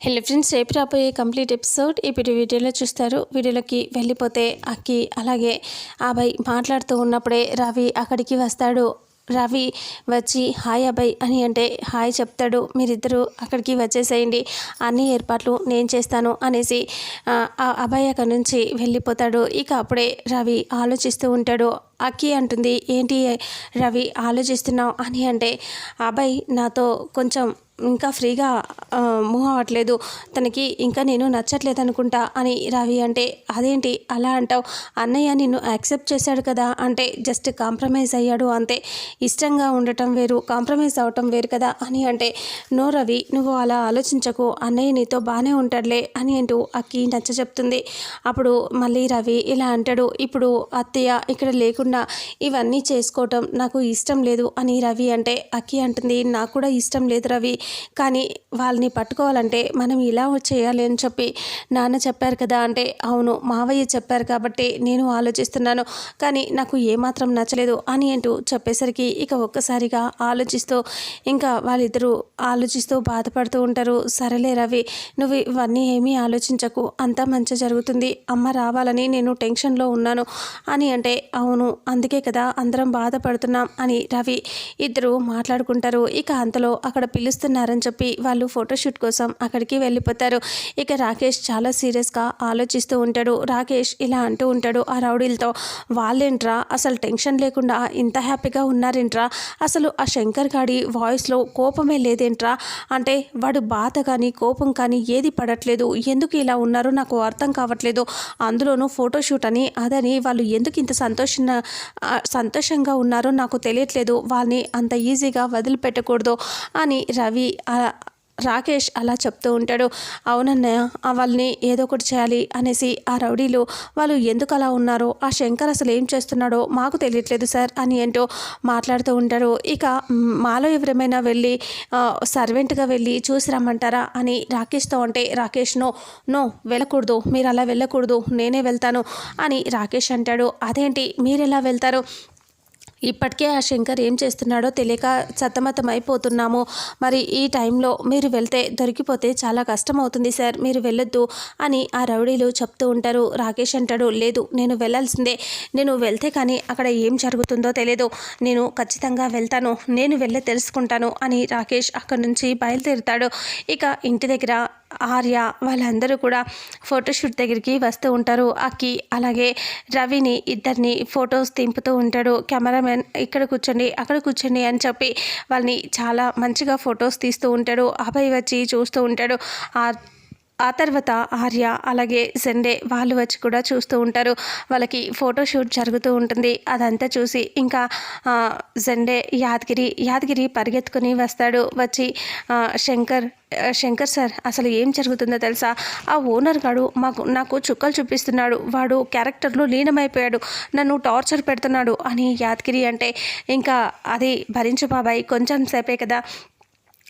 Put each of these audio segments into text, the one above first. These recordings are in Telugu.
హెల్లో ఫ్రెండ్స్ రేపు రాబోయే కంప్లీట్ ఎపిసోడ్ ఇప్పుడు వీడియోలో చూస్తారు. వీడియోలోకి వెళ్ళిపోతే అక్కి అలాగే అబ్బాయి మాట్లాడుతూ ఉన్నప్పుడే రవి అక్కడికి వస్తాడు. రవి వచ్చి హాయ్ అబ్బాయి అని అంటే హాయ్ చెప్తాడు. మీరిద్దరూ అక్కడికి వచ్చేసేయండి. అన్ని ఏర్పాట్లు నేను చేస్తాను అనేసి ఆ అబ్బాయి అక్కడి నుంచి వెళ్ళిపోతాడు. ఇక అప్పుడే రవి ఆలోచిస్తూ ఉంటాడు. అక్కి అంటుంది ఏంటి రవి ఆలోచిస్తున్నావు? అని అంటే అబ్బాయి నాతో కొంచెం ఇంకా ఫ్రీగా మూవ్ అవ్వట్లేదు. తనకి ఇంకా నేను నచ్చట్లేదు అనుకుంటా అని రవి అంటే అదేంటి అలా అంటావు? అన్నయ్య నిన్ను యాక్సెప్ట్ చేశాడు కదా? అంటే జస్ట్ కాంప్రమైజ్ అయ్యాడు అంతే. ఇష్టంగా ఉండటం వేరు కాంప్రమైజ్ అవ్వటం వేరు కదా? అని అంటే నో రవి నువ్వు అలా ఆలోచించకు. అన్నయ్య నీతో బాగానే ఉంటాడులే అని అంటూ అక్కి నచ్చ చెప్తుంది అప్పుడు మళ్ళీ రవి ఇలా అంటాడు ఇప్పుడు అత్తయ్య ఇక్కడ లేకుండా ఇవన్నీ చేసుకోవటం నాకు ఇష్టం లేదు అని రవి అంటే అక్కి అంటుంది నాకు కూడా ఇష్టం లేదు రవి కానీ వాళ్ళని పట్టుకోవాలంటే మనం ఇలా చేయాలి అని చెప్పి నాన్న చెప్పారు కదా అంటే అవును మావయ్య చెప్పారు కాబట్టి నేను ఆలోచిస్తున్నాను కానీ నాకు ఏమాత్రం నచ్చలేదు అని అంటూ చెప్పేసరికి ఇక ఒక్కసారిగా ఆలోచిస్తూ ఇంకా వాళ్ళిద్దరూ ఆలోచిస్తూ బాధపడుతూ ఉంటారు. సరేలే రవి నువ్వు ఇవన్నీ ఏమీ ఆలోచించకు అంతా మంచి జరుగుతుంది అమ్మ రావాలని నేను టెన్షన్లో ఉన్నాను అని అంటే అవును అందుకే కదా అందరం బాధపడుతున్నాం అని రవి ఇద్దరు మాట్లాడుకుంటారు. ఇక అంతలో అక్కడ పిలుస్తున్నారని చెప్పి వాళ్ళు ఫోటోషూట్ కోసం అక్కడికి వెళ్ళిపోతారు. ఇక రాకేష్ చాలా సీరియస్గా ఆలోచిస్తూ ఉంటాడు. రాకేష్ ఇలా అంటూ ఉంటాడు ఆ రౌడీలతో వాళ్ళేంట్రా? అసలు టెన్షన్ లేకుండా ఇంత హ్యాపీగా ఉన్నారేంట్రా? అసలు ఆ శంకర్ గాడి వాయిస్లో కోపమే లేదేంట్రా? అంటే వాడు బాధ కానీ కోపం కానీ ఏది పడట్లేదు. ఎందుకు ఇలా ఉన్నారో నాకు అర్థం కావట్లేదు. అందులోనూ ఫోటోషూట్ అని అదని వాళ్ళు ఎందుకు ఇంత సంతోషంగా సంతోషంగా ఉన్నారో నాకు తెలియట్లేదు వాళ్ళని అంత ఈజీగా వదిలిపెట్టకూడదు అని రవి రాకేష్ అలా చెప్తూ ఉంటాడు అవునన్నయ్య వాళ్ళని ఏదో ఒకటి చేయాలి అనేసి ఆ రౌడీలు వాళ్ళు ఎందుకు అలా ఉన్నారో ఆ శంకర్ అసలు ఏం చేస్తున్నాడో మాకు తెలియట్లేదు సార్ అని ఏంటో మాట్లాడుతూ ఉంటారు ఇక మాలో ఎవరేమైనా వెళ్ళి సర్వెంట్గా వెళ్ళి చూసి రమ్మంటారా అని రాకేష్తో అంటే రాకేష్ నో నో వెళ్ళకూడదు మీరు అలా వెళ్ళకూడదు నేనే వెళ్తాను అని రాకేష్ అంటాడు. అదేంటి మీరు ఎలా వెళ్తారు? ఇప్పటికే ఆ శంకర్ ఏం చేస్తున్నాడో తెలియక సతమతమైపోతున్నాము. అయిపోతున్నాము మరి ఈ టైంలో మీరు వెళ్తే దొరికిపోతే చాలా కష్టం అవుతుంది సార్ మీరు వెళ్ళొద్దు అని ఆ రౌడీలు చెప్తూ ఉంటారు. రాకేష్ అంటాడు లేదు నేను వెళ్ళాల్సిందే. నేను వెళ్తే కానీ అక్కడ ఏం జరుగుతుందో తెలియదు నేను ఖచ్చితంగా వెళ్తాను నేను వెళ్ళి తెలుసుకుంటాను అని రాకేష్ అక్కడి నుంచి బయలుదేరుతాడు. ఇక ఇంటి దగ్గర ఆర్య వాళ్ళందరూ కూడా ఫోటోషూట్ దగ్గరికి వస్తూ ఉంటారు. అక్కి అలాగే రవిని ఇద్దరిని ఫొటోస్ దింపుతూ ఉంటాడు. కెమెరామెన్ ఇక్కడ కూర్చోండి అక్కడ కూర్చోండి అని చెప్పి వాళ్ళని చాలా మంచిగా ఫొటోస్ తీస్తూ ఉంటాడు. అభయ్ వచ్చి చూస్తూ ఉంటాడు. ఆ ఆ తర్వాత ఆర్య అలాగే సండే వాళ్ళు వచ్చి కూడా చూస్తూ ఉంటారు. వాళ్ళకి ఫోటోషూట్ జరుగుతూ ఉంటుంది. అదంతా చూసి ఇంకా ఆ, సండే యాదగిరి యాదగిరి పరిగెత్తుకుని వస్తాడు. వచ్చి శంకర్ శంకర్ సార్ అసలు ఏం జరుగుతుందో తెలుసా? ఆ ఓనర్ గాడు మాకు నాకు చుక్కలు చూపిస్తున్నాడు. వాడు క్యారెక్టర్లో లీనమైపోయాడు. నన్ను టార్చర్ పెడుతున్నాడు అని యాదగిరి అంటే ఇంకా అది భరించు బాబాయ్ కొంచెం సేపే కదా.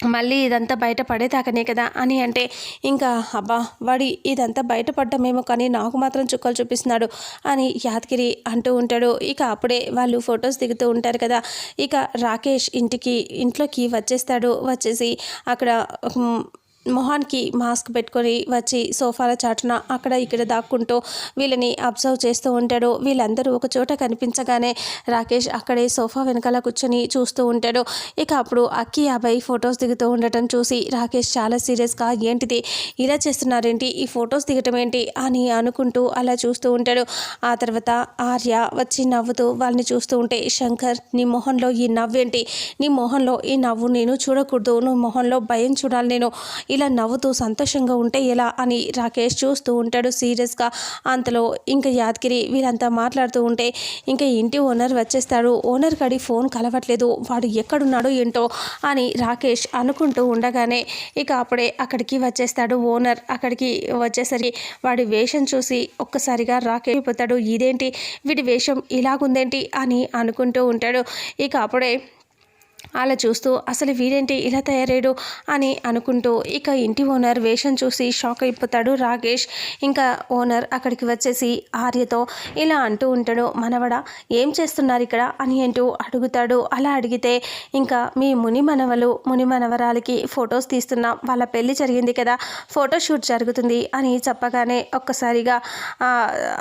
మళ్ళీ ఇదంతా బయట పడేదాకనే కదా అని అంటే ఇంకా అబ్బా వాడి ఇదంతా బయటపడ్డమేమో కానీ నాకు మాత్రం చుక్కలు చూపిస్తున్నాడు అని యాదగిరి అంటూ ఉంటాడు. ఇక అప్పుడే వాళ్ళు ఫొటోస్ దిగుతూ ఉంటారు కదా. ఇక రాకేష్ ఇంటికి ఇంట్లోకి వచ్చేస్తాడు. వచ్చేసి అక్కడ మొహానికి మాస్క్ పెట్టుకొని వచ్చి సోఫాల చాటున అక్కడ ఇక్కడ దాక్కుంటూ వీళ్ళని అబ్జర్వ్ చేస్తూ ఉంటాడు. వీళ్ళందరూ ఒక చోట కనిపించగానే రాకేష్ అక్కడే సోఫా వెనకాల కూర్చొని చూస్తూ ఉంటాడు. ఇక అప్పుడు అక్కి అబ్బాయి ఫొటోస్ దిగుతూ ఉండటం చూసి రాకేష్ చాలా సీరియస్గా ఏంటిది? ఇలా చేస్తున్నారేంటి? ఈ ఫొటోస్ దిగటం ఏంటి? అని అనుకుంటూ అలా చూస్తూ ఉంటాడు. ఆ తర్వాత ఆర్య వచ్చి నవ్వుతూ వాళ్ళని చూస్తూ ఉంటే శంకర్ నీ మొహంలో ఈ నవ్వేంటి? నీ మొహంలో ఈ నవ్వు నేను చూడకూడదు. నువ్వు మొహంలో భయం చూడాలి నేను. ఇలా నవ్వుతూ సంతోషంగా ఉంటే ఎలా అని రాకేష్ చూస్తూ ఉంటాడు సీరియస్గా. అంతలో ఇంకా యాదగిరి వీళ్ళంతా మాట్లాడుతూ ఉంటే ఇంకా ఇంటి ఓనర్ వచ్చేస్తాడు. ఓనర్ కడి ఫోన్ కలవట్లేదు. వాడు ఎక్కడున్నాడో ఏంటో అని రాకేష్ అనుకుంటూ ఉండగానే ఇక అప్పుడే అక్కడికి వచ్చేస్తాడు ఓనర్. అక్కడికి వచ్చేసరికి వాడి వేషం చూసి ఒక్కసారిగా రాకేష్ అయిపోతాడు ఇదేంటి? వీడి వేషం ఇలాగుందేంటి? అని అనుకుంటూ ఉంటాడు. ఇక అప్పుడే అలా చూస్తూ అసలు వీడేంటి ఇలా తయారయ్యాడు? అని అనుకుంటూ ఇక ఇంటి ఓనర్ వేషం చూసి షాక్ అయిపోతాడు రాకేష్ ఇంకా ఓనర్ అక్కడికి వచ్చేసి ఆర్యతో ఇలా అంటూ ఉంటాడు మనవడ ఏం చేస్తున్నారు ఇక్కడ? అని అంటూ అడుగుతాడు. అలా అడిగితే ఇంకా మీ ముని మనవలు ముని మనవరాలకి ఫొటోస్ తీస్తున్నాం వాళ్ళ పెళ్ళి జరిగింది కదా ఫోటోషూట్ జరుగుతుంది అని చెప్పగానే ఒక్కసారిగా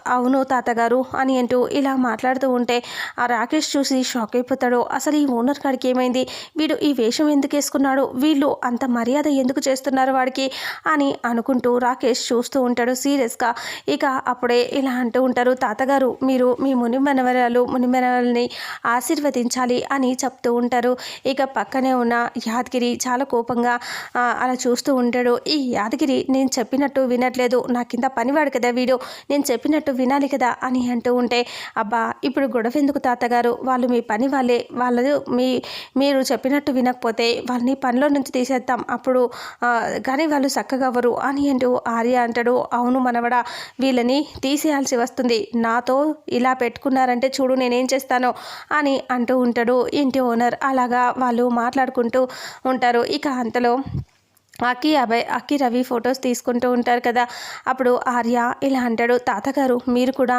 అవును తాతగారు అని అంటూ ఇలా మాట్లాడుతూ ఉంటే ఆ రాకేష్ చూసి షాక్ అయిపోతాడు. అసలు ఈ ఓనర్ కాడికి ఏమైంది? వీడు ఈ వేషం ఎందుకు వేసుకున్నాడు? వీళ్ళు అంత మర్యాద ఎందుకు చేస్తున్నారు వాడికి? అని అనుకుంటూ రాకేష్ చూస్తూ ఉంటాడు సీరియస్గా. ఇక అప్పుడే ఇలా అంటూ ఉంటారు తాతగారు మీరు మీ ముని మనవరాలు ముని ఆశీర్వదించాలి అని చెప్తూ ఉంటారు. ఇక పక్కనే ఉన్న యాదగిరి చాలా కోపంగా అలా చూస్తూ ఉంటాడు. ఈ యాదగిరి నేను చెప్పినట్టు వినట్లేదు. నా కింద పనివాడు కదా వీడు. నేను చెప్పినట్టు వినాలి కదా అని అంటూ ఉంటే అబ్బా ఇప్పుడు గొడవ ఎందుకు తాతగారు? వాళ్ళు మీ పని వాళ్ళే. వాళ్ళు మీ మీరు చెప్పినట్టు వినకపోతే వాళ్ళని పనిలో నుంచి తీసేద్దాం. అప్పుడు కానీ వాళ్ళు చక్కగా అవ్వరు. అని అంటూ ఆర్య అంటాడు. అవును మనవడా వీళ్ళని తీసేయాల్సి వస్తుంది. నాతో ఇలా పెట్టుకున్నారంటే చూడు నేనేం చేస్తానో అని అంటూ ఉంటాడు ఇంటి ఓనర్. అలాగా వాళ్ళు మాట్లాడుకుంటూ ఉంటారు. ఇక అంతలో అక్కి అభయ్ అక్కి రవి ఫొటోస్ తీసుకుంటూ ఉంటారు కదా. అప్పుడు ఆర్య ఇలా అంటాడు తాతగారు మీరు కూడా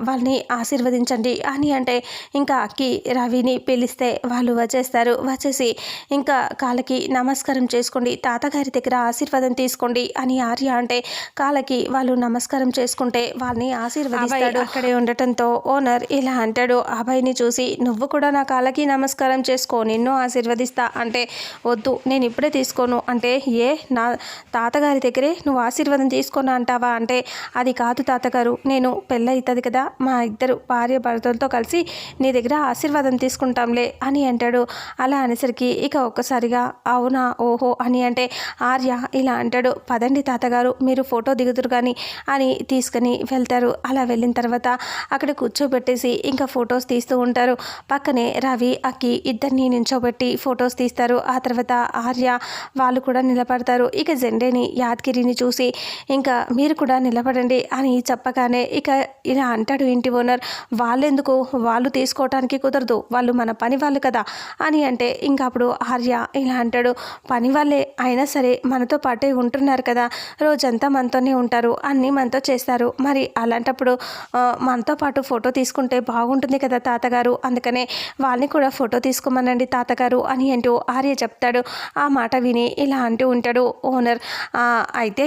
వాళ్ళని ఆశీర్వదించండి. అని అంటే ఇంకా అక్కి రవిని పిలిస్తే వాళ్ళు వచ్చేస్తారు. వచ్చేసి ఇంకా కాళ్ళకి నమస్కారం చేసుకోండి తాతగారి దగ్గర ఆశీర్వాదం తీసుకోండి. అని ఆర్య అంటే కాళ్ళకి వాళ్ళు నమస్కారం చేసుకుంటే వాళ్ళని ఆశీర్వదిస్తాడు. అక్కడే ఉండటంతో ఓనర్ ఇలా అంటాడు అభయ్ని చూసి నువ్వు కూడా నా కాళ్ళకి నమస్కారం చేసుకో నిన్ను ఆశీర్వదిస్తా. అంటే వద్దు నేను ఇప్పుడే తీసుకోను. అంటే ఏ నా తాతగారి దగ్గరే నువ్వు ఆశీర్వాదం తీసుకున్నా అంటావా? అంటే అది కాదు తాతగారు నేను పెళ్ళవుతుంది కదా మా ఇద్దరు భార్య భర్తలతో కలిసి నీ దగ్గర ఆశీర్వాదం తీసుకుంటాంలే అని అంటాడు. అలా అనేసరికి ఇక ఒక్కసారిగా అవునా ఓహో అని అంటే ఆర్య ఇలా అంటాడు. పదండి తాతగారు మీరు ఫోటో దిగుతురు కానీ అని తీసుకుని వెళ్తారు. అలా వెళ్ళిన తర్వాత అక్కడ కూర్చోబెట్టేసి ఇంకా ఫొటోస్ తీస్తూ ఉంటారు. పక్కనే రవి అక్కి ఇద్దరిని నించోబెట్టి ఫొటోస్ తీస్తారు. ఆ తర్వాత ఆర్య వాళ్ళు కూడా నిలబడతారు. ఇక జెండేని యాదగిరిని చూసి ఇంకా మీరు కూడా నిలబడండి అని చెప్పగానే ఇక ఇలా అంటాడు ఇంటి ఓనర్. వాళ్ళెందుకు? వాళ్ళు తీసుకోవటానికి కుదరదు. వాళ్ళు మన పని వాళ్ళు కదా అని అంటే ఇంకా అప్పుడు ఆర్య ఇలా అంటాడు. పని వాళ్ళే అయినా సరే మనతో పాటే ఉంటున్నారు కదా. రోజంతా మనతోనే ఉంటారు. అన్నీ మనతో చేస్తారు. మరి అలాంటప్పుడు మనతో పాటు ఫోటో తీసుకుంటే బాగుంటుంది కదా తాతగారు. అందుకనే వాళ్ళని కూడా ఫోటో తీసుకోమనండి తాతగారు అని అంటూ ఆర్య చెప్తాడు. ఆ మాట విని ఇలా అంటూ అంటూ ఉంటాడు ఓనర్. అయితే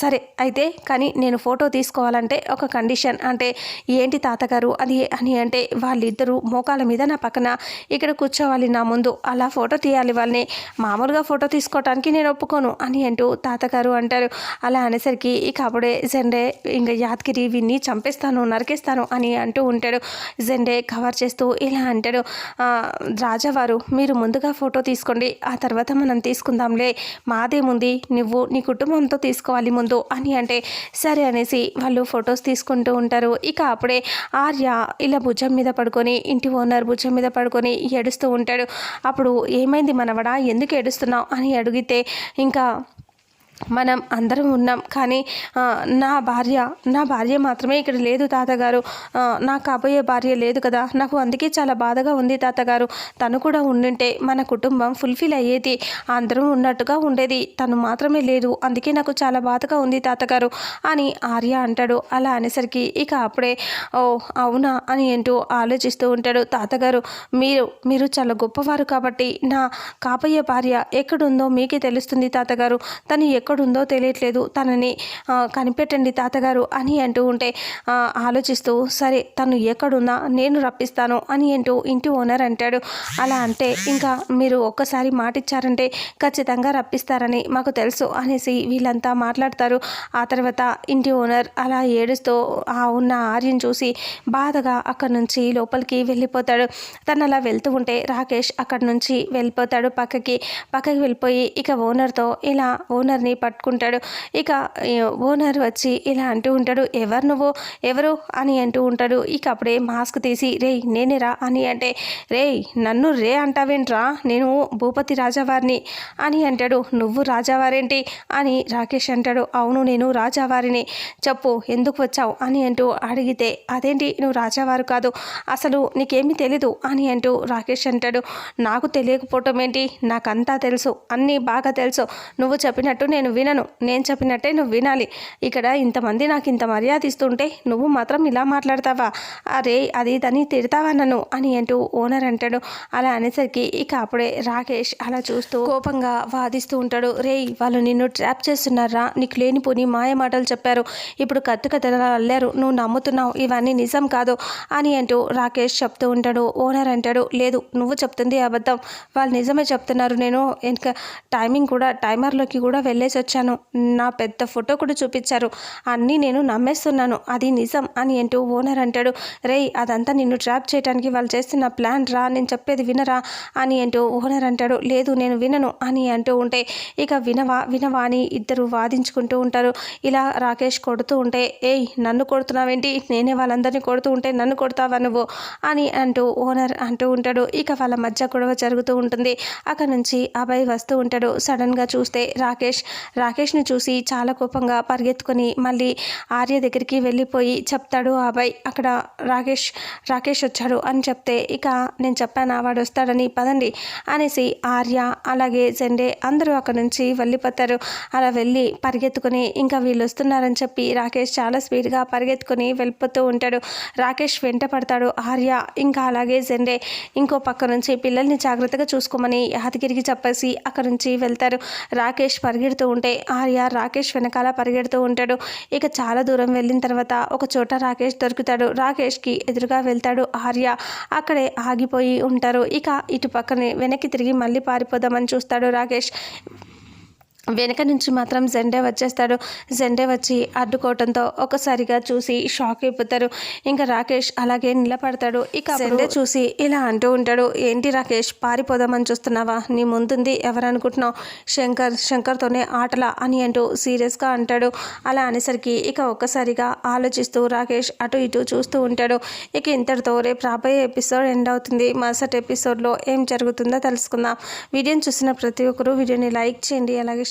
సరే అయితే కానీ నేను ఫోటో తీసుకోవాలంటే ఒక కండిషన్ అంటే ఏంటి తాతగారు అది అని అంటే వాళ్ళిద్దరూ మోకాల మీద నా పక్కన ఇక్కడ కూర్చోవాలి నా ముందు అలా ఫోటో తీయాలి వాళ్ళని. మామూలుగా ఫోటో తీసుకోవటానికి నేను ఒప్పుకోను అని అంటూ తాతగారు అంటారు. అలా అనేసరికి ఇక అప్పుడే జెండే ఇంకా యాదగిరి విన్ని చంపేస్తాను నరికేస్తాను అని అంటూ ఉంటాడు. జెండే కవర్ చేస్తూ ఇలా అంటాడు. రాజావారు మీరు ముందుగా ఫోటో తీసుకోండి ఆ తర్వాత మనం తీసుకుందాంలే. మాదేముంది? నువ్వు నీ కుటుంబంతో తీసుకోవాలి ముందు అని అంటే సరే అనేసి వాళ్ళు ఫొటోస్ తీసుకుంటూ ఉంటారు. ఇక అప్పుడే ఆర్య ఇలా భుజం మీద పడుకొని ఇంటి ఓనర్ భుజం మీద పడుకొని ఏడుస్తూ ఉంటాడు. అప్పుడు ఏమైంది మనవడా? ఎందుకు ఏడుస్తున్నావు? అని అడిగితే ఇంకా మనం అందరం ఉన్నాం. కానీ నా భార్య నా భార్య మాత్రమే ఇక్కడ లేదు తాతగారు. నా కాబోయే భార్య లేదు కదా. నాకు అందుకే చాలా బాధగా ఉంది తాతగారు. తను కూడా ఉండింటే మన కుటుంబం ఫుల్ఫిల్ అయ్యేది. అందరం ఉన్నట్టుగా ఉండేది. తను మాత్రమే లేదు అందుకే నాకు చాలా బాధగా ఉంది తాతగారు అని ఆర్య అంటాడు. అలా అనేసరికి ఇక అప్పుడే ఓ అవునా? అని ఏంటో ఆలోచిస్తూ ఉంటాడు తాతగారు. మీరు మీరు చాలా గొప్పవారు కాబట్టి నా కాబోయే భార్య ఎక్కడుందో మీకే తెలుస్తుంది తాతగారు. తను ఎక్కడుందో తెలియట్లేదు. తనని కనిపెట్టండి తాతగారు అని అంటూ ఉంటే ఆలోచిస్తూ సరే తను ఎక్కడుందా నేను రప్పిస్తాను అని అంటూ ఇంటి ఓనర్ అంటాడు. అలా అంటే ఇంకా మీరు ఒక్కసారి మాటిచ్చారంటే ఖచ్చితంగా రప్పిస్తారని మాకు తెలుసు అనేసి వీళ్ళంతా మాట్లాడతారు. ఆ తర్వాత ఇంటి ఓనర్ అలా ఏడుస్తూ ఆ ఉన్న ఆర్యం చూసి బాధగా అక్కడి నుంచి లోపలికి వెళ్ళిపోతాడు. తను అలా వెళ్తూ ఉంటే రాకేష్ అక్కడి నుంచి వెళ్ళిపోతాడు పక్కకి. పక్కకి వెళ్ళిపోయి ఇక ఓనర్తో ఇలా ఓనర్ని పట్టుకుంటాడు. ఇక ఓనర్ వచ్చి ఇలా అంటూ ఉంటాడు ఎవరు నువ్వు? ఎవరు? అని అంటూ ఉంటాడు. ఇక అప్పుడే మాస్క్ తీసి రే నేనేరా అని అంటే రే నన్ను రే అంటావేంట్రా? నేను భూపతి రాజావారిని అని అంటాడు. నువ్వు రాజావారేంటి? అని రాకేష్ అంటాడు. అవును నేను రాజావారిని. చెప్పు ఎందుకు వచ్చావు? అని అంటూ అడిగితే అదేంటి? నువ్వు రాజావారు కాదు. అసలు నీకేమీ తెలీదు? అని అంటూ రాకేష్ అంటాడు. నాకు తెలియకపోవటం ఏంటి? నాకంతా తెలుసు. అన్నీ బాగా తెలుసు. నువ్వు చెప్పినట్టు నేను వినను. నేను చెప్పినట్టే నువ్వు వినాలి. ఇక్కడ ఇంతమంది నాకు ఇంత మర్యాద ఇస్తుంటే నువ్వు మాత్రం ఇలా మాట్లాడతావా? అరే అది దాన్ని తిడతావా నన్ను? అని అంటూ ఓనర్ అంటాడు. అలా అనేసరికి ఇక అప్పుడే రాకేష్ అలా చూస్తూ కోపంగా వాదిస్తూ ఉంటాడు. రే వాళ్ళు నిన్ను ట్రాప్ చేస్తున్నారా? నీకు లేనిపోని మాయ మాటలు చెప్పారు. ఇప్పుడు కట్టు కథలు అల్లారు. నువ్వు నమ్ముతున్నావు. ఇవన్నీ నిజం కాదు అని అంటూ రాకేష్ చెప్తూ ఉంటాడు. ఓనర్ అంటాడు. లేదు నువ్వు చెప్తుంది అబద్ధం. వాళ్ళు నిజమే చెప్తున్నారు. నేను ఇంకా టైమింగ్ కూడా టైమర్లోకి కూడా వెళ్ళేసి వచ్చాను నా పెద్ద ఫోటో కూడా చూపించారు. అన్నీ నేను నమ్మేస్తున్నాను. అది నిజం అని అంటూ ఓనర్ అంటాడు. రేయ్ అదంతా నిన్ను ట్రాప్ చేయడానికి వాళ్ళు చేస్తున్న ప్లాన్ రా నేను చెప్పేది వినరా అని అంటూ ఓనర్ అంటాడు. లేదు నేను వినను అని అంటూ ఉంటే ఇక వినవా వినవా అని ఇద్దరు వాదించుకుంటూ ఉంటారు. ఇలా రాకేష్ కొడుతూ ఉంటే ఏయ్ నన్ను కొడుతున్నావేంటి? నేనే వాళ్ళందరినీ కొడుతూ ఉంటే నన్ను కొడతావా నువ్వు? అని అంటూ ఓనర్ అంటూ ఉంటాడు. ఇక వాళ్ళ మధ్య గొడవ జరుగుతూ ఉంటుంది. అక్కడ నుంచి అభయ్ వస్తూ ఉంటాడు. సడన్గా చూస్తే రాకేష్ రాకేష్ని చూసి చాలా కోపంగా పరిగెత్తుకొని మళ్ళీ ఆర్య దగ్గరికి వెళ్ళిపోయి చెప్తాడు అబ్బాయి అక్కడ రాకేష్ రాకేష్ వచ్చాడు అని చెప్తే ఇక నేను చెప్పాను? వాడు వస్తాడని పదండి అనేసి ఆర్య అలాగే జెండే అందరూ అక్కడ నుంచి వెళ్ళిపోతారు. అలా వెళ్ళి పరిగెత్తుకొని ఇంకా వీళ్ళు వస్తున్నారని చెప్పి రాకేష్ చాలా స్పీడ్గా పరిగెత్తుకొని వెళ్ళిపోతూ ఉంటాడు. రాకేష్ వెంట పడతాడు. ఆర్య ఇంకా అలాగే జెండే ఇంకో పక్క నుంచి పిల్లల్ని జాగ్రత్తగా చూసుకోమని యాదగిరికి చెప్పేసి అక్కడ నుంచి వెళ్తారు. రాకేష్ పరిగెడుతూ ఉంటే ఆర్య రాకేష్ వెనకాల పరిగెడుతూ ఉంటాడు. ఇక చాలా దూరం వెళ్ళిన తర్వాత ఒక చోట రాకేష్ దొరుకుతాడు. రాకేష్కి ఎదురుగా వెళ్తాడు ఆర్య. అక్కడే ఆగిపోయి ఉంటారు. ఇక ఇటు పక్కనే వెనక్కి తిరిగి మళ్ళీ పారిపోదామని చూస్తాడు రాకేష్. వెనక నుంచి మాత్రం జెండే వచ్చేస్తాడు. జెండే వచ్చి అడ్డుకోవటంతో ఒకసారిగా చూసి షాక్ అయిపోతారు. ఇంకా రాకేష్ అలాగే నిలబడతాడు. ఇక జెండే చూసి ఇలా అంటూ ఉంటాడు. ఏంటి రాకేష్ పారిపోదామని చూస్తున్నావా? నీ ముందుంది ఎవరనుకుంటున్నావు? శంకర్ శంకర్తోనే ఆటలా అని అంటూ సీరియస్గా అంటాడు. అలా అనేసరికి ఇక ఒక్కసారిగా ఆలోచిస్తూ రాకేష్ అటు ఇటు చూస్తూ ఉంటాడు. ఇక ఇంతటితో రేపు రాబోయే ఎపిసోడ్ ఎండ్ అవుతుంది. మరుసటి ఎపిసోడ్లో ఏం జరుగుతుందో తెలుసుకుందాం. వీడియోని చూసిన ప్రతి ఒక్కరూ వీడియోని లైక్ చేయండి. అలాగే